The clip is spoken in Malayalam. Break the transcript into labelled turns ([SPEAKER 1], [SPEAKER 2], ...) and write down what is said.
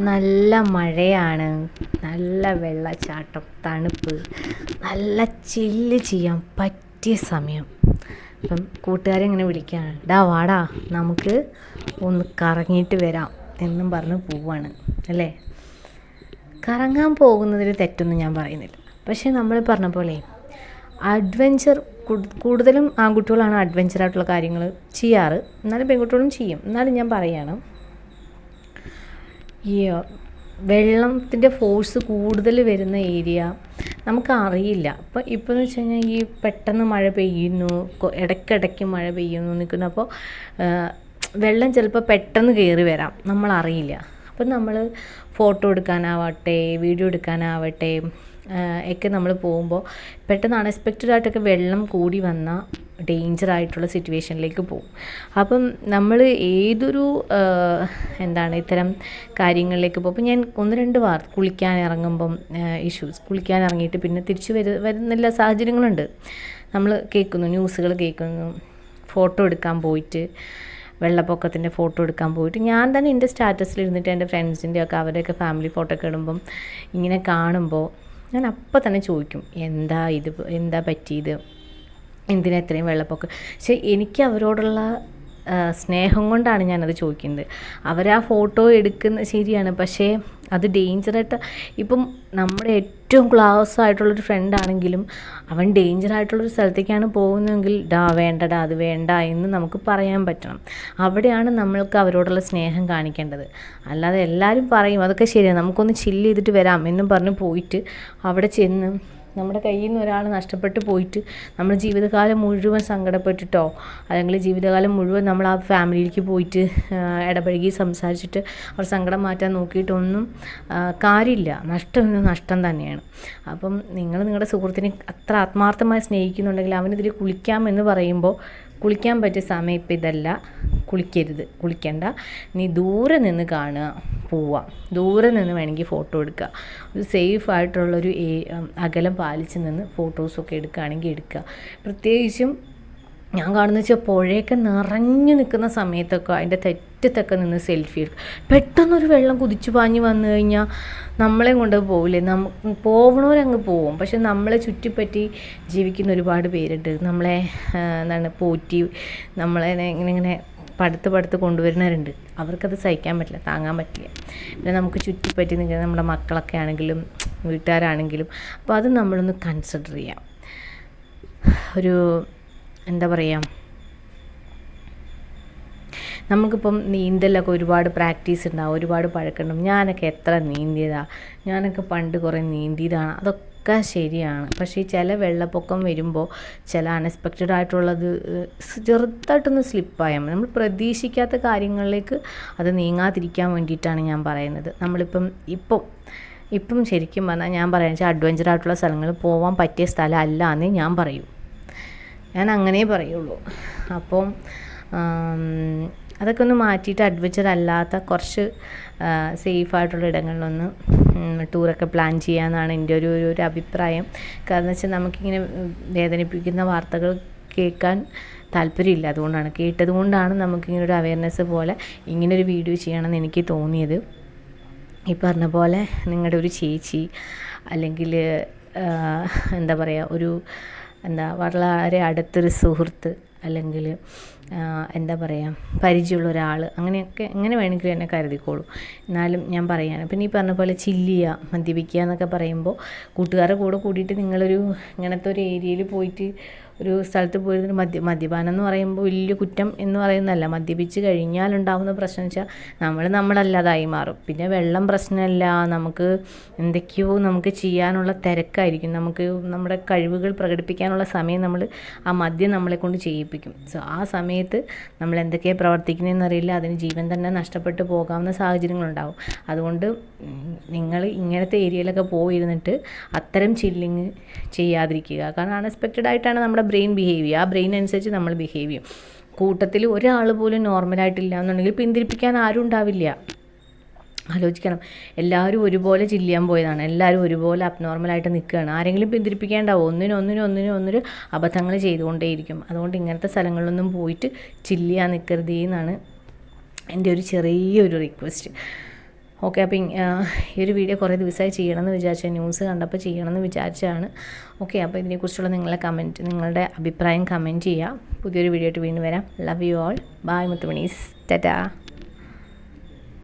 [SPEAKER 1] നല്ല മഴയാണ്. നല്ല വെള്ളച്ചാട്ടം തണുപ്പ്. നല്ല ചില്ല് ചെയ്യാൻ പറ്റിയ സമയം. അപ്പം കൂട്ടുകാരെ ഇങ്ങനെ വിളിക്കുകയാണ് ഡാ വാടാ നമുക്ക് ഒന്ന് കറങ്ങിയിട്ട് വരാം എന്നും പറഞ്ഞ് പോവാണ്. അല്ലേ? കറങ്ങാൻ പോകുന്നതിൽ തെറ്റൊന്നും ഞാൻ പറയുന്നില്ല. പക്ഷേ നമ്മൾ പറഞ്ഞ പോലെ അഡ്വഞ്ചർ കൂടുതലും ആൺകുട്ടികളാണ് അഡ്വഞ്ചറായിട്ടുള്ള കാര്യങ്ങൾ ചെയ്യാറ്. എന്നാലും പെൺകുട്ടികളും ചെയ്യും. എന്നാലും ഞാൻ പറയുകയാണ് ഈ വെള്ളത്തിന്റെ ഫോഴ്സ് കൂടുതൽ വരുന്ന ഏരിയ നമുക്ക് അറിയില്ല. അപ്പോൾ ഇപ്പോൾ എന്ന് വെച്ച് കഴിഞ്ഞാൽ ഈ പെട്ടെന്ന് മഴ പെയ്യുന്നു ഇടയ്ക്കിടയ്ക്ക് മഴ പെയ്യുന്നു നിൽക്കുന്നു. അപ്പോൾ വെള്ളം ചിലപ്പോൾ പെട്ടെന്ന് കയറി വരാം. നമ്മളറിയില്ല. അപ്പം നമ്മൾ ഫോട്ടോ എടുക്കാനാവട്ടെ വീഡിയോ എടുക്കാനാവട്ടെ ഒക്കെ നമ്മൾ പോകുമ്പോൾ പെട്ടെന്ന് അൺഎക്സ്പെക്റ്റഡ് ആയിട്ടൊക്കെ വെള്ളം കൂടി വന്ന ഡേഞ്ചർ ആയിട്ടുള്ള സിറ്റുവേഷനിലേക്ക് പോകും. അപ്പം നമ്മൾ ഏതൊരു എന്താണ് ഇത്തരം കാര്യങ്ങളിലേക്ക് പോകും. അപ്പം ഞാൻ ഒന്ന് രണ്ട് വാർ കുളിക്കാൻ ഇറങ്ങുമ്പം ഇഷ്യൂസ് കുളിക്കാൻ ഇറങ്ങിയിട്ട് പിന്നെ തിരിച്ചു വരു വരുന്നില്ല സാഹചര്യങ്ങളുണ്ട്. നമ്മൾ കേൾക്കുന്നു ന്യൂസുകൾ കേൾക്കുന്നു. ഫോട്ടോ എടുക്കാൻ പോയിട്ട് വെള്ളപ്പൊക്കത്തിന്റെ ഫോട്ടോ എടുക്കാൻ പോയിട്ട്. ഞാൻ തന്നെ എന്റെ സ്റ്റാറ്റസിൽ ഇരുന്നിട്ട് എന്റെ ഫ്രണ്ട്സിന്റെ ഒക്കെ അവരുടെയൊക്കെ ഫാമിലി ഫോട്ടോ ഒക്കെ ഇടുമ്പം ഇങ്ങനെ കാണുമ്പോൾ ഞാൻ അപ്പം തന്നെ ചോദിക്കും എന്താ ഇത് എന്താ പറ്റിയത്? എന്തിനാ ഇത്രയും വെള്ളപ്പൊക്കം? പക്ഷേ എനിക്ക് അവരോടുള്ള സ്നേഹം കൊണ്ടാണ് ഞാനത് ചോദിക്കുന്നത്. അവർ ആ ഫോട്ടോ എടുക്കുന്ന ശരിയാണ്. പക്ഷേ അത് ഡേഞ്ചറായിട്ട് ഇപ്പം നമ്മുടെ ഏറ്റവും ക്ലോസ് ആയിട്ടുള്ളൊരു ഫ്രണ്ട് ആണെങ്കിലും അവൻ ഡേഞ്ചറായിട്ടുള്ളൊരു സ്ഥലത്തേക്കാണ് പോകുന്നതെങ്കിൽ ഡാ വേണ്ടടാ അത് വേണ്ട എന്ന് നമുക്ക് പറയാൻ പറ്റണം. അവിടെയാണ് നമ്മൾക്ക് അവരോടുള്ള സ്നേഹം കാണിക്കേണ്ടത്. അല്ലാതെ എല്ലാവരും പറയും അതൊക്കെ ശരിയാണ് നമുക്കൊന്ന് ചില്ല് ചെയ്തിട്ട് വരാം എന്നും പറഞ്ഞ് പോയിട്ട് അവിടെ ചെന്ന് നമ്മുടെ കയ്യിൽ നിന്ന് ഒരാൾ നഷ്ടപ്പെട്ടു പോയിട്ട് നമ്മൾ ജീവിതകാലം മുഴുവൻ സങ്കടപ്പെട്ടിട്ടോ അല്ലെങ്കിൽ ജീവിതകാലം മുഴുവൻ നമ്മൾ ആ ഫാമിലിയിലേക്ക് പോയിട്ട് ഇടപഴകി സംസാരിച്ചിട്ട് അവർ സങ്കടം മാറ്റാൻ നോക്കിയിട്ടൊന്നും കാര്യമില്ല. നഷ്ടം നഷ്ടം തന്നെയാണ്. അപ്പം നിങ്ങൾ നിങ്ങളുടെ സുഹൃത്തിനെ അത്ര ആത്മാർത്ഥമായി സ്നേഹിക്കുന്നുണ്ടെങ്കിൽ അവനിതിൽ കുളിക്കാമെന്ന് പറയുമ്പോൾ കുളിക്കാൻ പറ്റിയ സമയം ഇപ്പം ഇതല്ല. കുളിക്കരുത് കുളിക്കണ്ട. നീ ദൂരെ നിന്ന് കാണുക പോവുക. ദൂരെ നിന്ന് വേണമെങ്കിൽ ഫോട്ടോ എടുക്കുക. ഒരു സേഫ് ആയിട്ടുള്ളൊരു ഏ- അകലം പാലിച്ച് നിന്ന് ഫോട്ടോസൊക്കെ എടുക്കുകയാണെങ്കിൽ എടുക്കുക. പ്രത്യേകിച്ചും ഞാൻ കാണുന്ന വെച്ചാൽ പുഴയൊക്കെ നിറഞ്ഞു നിൽക്കുന്ന സമയത്തൊക്കെ അതിന്റെ തെറ്റത്തൊക്കെ നിന്ന് സെൽഫി എടുക്കുക. പെട്ടെന്നൊരു വെള്ളം കുതിച്ചു പാഞ്ഞ് വന്നു കഴിഞ്ഞാൽ നമ്മളെ കൊണ്ട് പോവില്ലേ? നമ്മ പോകണവരങ്ങ് പോവും. പക്ഷെ നമ്മളെ ചുറ്റിപ്പറ്റി ജീവിക്കുന്ന ഒരുപാട് പേരുണ്ട്. നമ്മളെ എന്താണ് പോറ്റി നമ്മളെ ഇങ്ങനെ ഇങ്ങനെ പടുത്ത് പടുത്ത് കൊണ്ടുവരുന്നവരുണ്ട്. അവർക്കത് സഹിക്കാൻ പറ്റില്ല താങ്ങാൻ പറ്റില്ല. പിന്നെ നമുക്ക് ചുറ്റിപ്പറ്റി നിൽക്കുന്ന നമ്മുടെ മക്കളൊക്കെ ആണെങ്കിലും വീട്ടുകാരാണെങ്കിലും അപ്പോൾ അത് നമ്മളൊന്ന് കൺസിഡർ ചെയ്യാം. ഒരു എന്താ പറയുക നമുക്കിപ്പം നീന്തലൊക്കെ ഒരുപാട് പ്രാക്ടീസ് ഉണ്ടാവും ഒരുപാട് പഴക്കമുണ്ടാവും ഞാനൊക്കെ എത്ര നീന്തിയതാണ് ഞാനൊക്കെ പണ്ട് കുറേ നീന്തിയതാണ്. അതൊക്കെ ശരിയാണ്. പക്ഷേ ചില വെള്ളപ്പൊക്കം വരുമ്പോൾ ചില അൺഎക്സ്പെക്റ്റഡ് ആയിട്ടുള്ളത് ചെറുതായിട്ടൊന്ന് സ്ലിപ്പായാൽ നമ്മൾ പ്രതീക്ഷിക്കാത്ത കാര്യങ്ങളിലേക്ക് അത് നീങ്ങാതിരിക്കാൻ വേണ്ടിയിട്ടാണ് ഞാൻ പറയുന്നത്. നമ്മളിപ്പം ഇപ്പം ഇപ്പം ശരിക്കും പറഞ്ഞാൽ ഞാൻ പറയുന്നത് വെച്ചാൽ അഡ്വഞ്ചർ ആയിട്ടുള്ള സ്ഥലങ്ങളിൽ പോകാൻ പറ്റിയ സ്ഥലമല്ല എന്ന് ഞാൻ പറയൂ. ഞാൻ അങ്ങനെ പറയുള്ളൂ. അപ്പം അതൊക്കെ ഒന്ന് മാറ്റിയിട്ട് അഡ്വഞ്ചർ അല്ലാത്ത കുറച്ച് സേഫ് ആയിട്ടുള്ള ഇടങ്ങളിലൊന്ന് ടൂറൊക്കെ പ്ലാൻ ചെയ്യാമെന്നാണ് എന്റെ ഒരു ഒരു ഒരു അഭിപ്രായം. കാരണം വെച്ചാൽ നമുക്കിങ്ങനെ വേദനിപ്പിക്കുന്ന വാർത്തകൾ കേൾക്കാൻ താല്പര്യമില്ല. അതുകൊണ്ടാണ് കേട്ടതുകൊണ്ടാണ് നമുക്കിങ്ങനെ ഒരു അവയർനെസ് പോലെ ഇങ്ങനൊരു വീഡിയോ ചെയ്യണമെന്ന് എനിക്ക് തോന്നിയത്. ഈ പറഞ്ഞ പോലെ നിങ്ങളുടെ ഒരു ചേച്ചി അല്ലെങ്കിൽ എന്താ പറയുക ഒരു എന്താ വളരെ അടുത്തൊരു സുഹൃത്ത് അല്ലെങ്കിൽ എന്താ പറയുക പരിചയമുള്ള ഒരാൾ അങ്ങനെയൊക്കെ എങ്ങനെ വേണമെങ്കിലും എന്നെ കരുതിക്കോളൂ. എന്നാലും ഞാൻ പറയാണ്. പിന്നെ ഈ പറഞ്ഞ പോലെ ചില്ലിയ മദ്യപിക്കുക എന്നൊക്കെ പറയുമ്പോൾ കൂട്ടുകാരുടെ കൂടെ കൂടിയിട്ട് നിങ്ങളൊരു ഇങ്ങനത്തെ ഒരു ഏരിയയിൽ പോയിട്ട് ഒരു സ്ഥലത്ത് പോയിരുന്നിട്ട് മദ്യ മദ്യപാനം എന്ന് പറയുമ്പോൾ വലിയ കുറ്റം എന്ന് പറയുന്നതല്ല. മദ്യപിച്ച് കഴിഞ്ഞാലുണ്ടാകുന്ന പ്രശ്നം വെച്ചാൽ നമ്മൾ നമ്മളല്ലാതായി മാറും. പിന്നെ വെള്ളം പ്രശ്നമല്ല. നമുക്ക് എന്തൊക്കെയോ നമുക്ക് ചെയ്യാനുള്ള തിരക്കായിരിക്കും. നമുക്ക് നമ്മുടെ കഴിവുകൾ പ്രകടിപ്പിക്കാനുള്ള സമയം നമ്മൾ ആ മദ്യം നമ്മളെ കൊണ്ട് ചെയ്യിപ്പിക്കും. സോ ആ സമയത്ത് നമ്മൾ എന്തൊക്കെയാണ് പ്രവർത്തിക്കുന്നതെന്ന് അറിയില്ല. അതിന് ജീവൻ തന്നെ നഷ്ടപ്പെട്ടു പോകാവുന്ന സാഹചര്യങ്ങളുണ്ടാവും. അതുകൊണ്ട് നിങ്ങൾ ഇങ്ങനത്തെ ഏരിയയിലൊക്കെ പോയിരുന്നിട്ട് അത്തരം ചില്ലിങ് ചെയ്യാതിരിക്കുക. കാരണം അൺഎക്സ്പെക്റ്റഡ് ആയിട്ടാണ് നമ്മുടെ ബ്രെയിൻ ബിഹേവ് ചെയ്യുക. ആ ബ്രെയിൻ അനുസരിച്ച് നമ്മൾ ബിഹേവ് ചെയ്യും. കൂട്ടത്തിൽ ഒരാൾ പോലും നോർമലായിട്ടില്ല എന്നുണ്ടെങ്കിൽ പിന്തിരിപ്പിക്കാൻ ആരും ഉണ്ടാവില്ല. ആലോചിക്കണം. എല്ലാവരും ഒരുപോലെ ചില്ലിയാൻ പോയതാണ്. എല്ലാവരും ഒരുപോലെ അബ്നോർമലായിട്ട് നിൽക്കുകയാണ്. ആരെങ്കിലും പിന്തിരിപ്പിക്കേണ്ടാവും? ഒന്നിനും ഒന്നിനും ഒന്നിനും ഒന്നിന് അബദ്ധങ്ങൾ ചെയ്തുകൊണ്ടേയിരിക്കും. അതുകൊണ്ട് ഇങ്ങനത്തെ സ്ഥലങ്ങളിലൊന്നും പോയിട്ട് ചില്ലിയാൻ നിൽക്കരുത് എന്നാണ് എന്റെ ഒരു ചെറിയൊരു റിക്വസ്റ്റ് ഓക്കെ അപ്പം ഈ ഒരു വീഡിയോ കുറേ ദിവസമായി ചെയ്യണമെന്ന് വിചാരിച്ച ന്യൂസ് കണ്ടപ്പോൾ ചെയ്യണമെന്ന് വിചാരിച്ചതാണ് ഓക്കെ അപ്പോൾ ഇതിനെക്കുറിച്ചുള്ള നിങ്ങളുടെ കമന്റ് നിങ്ങളുടെ അഭിപ്രായം കമന്റ് ചെയ്യുക പുതിയൊരു വീഡിയോ ആയിട്ട് വീണ്ടും വരാം. ലവ് യു ഓൾ ബായ് മുത്തുമണീസ്. ടാറ്റാ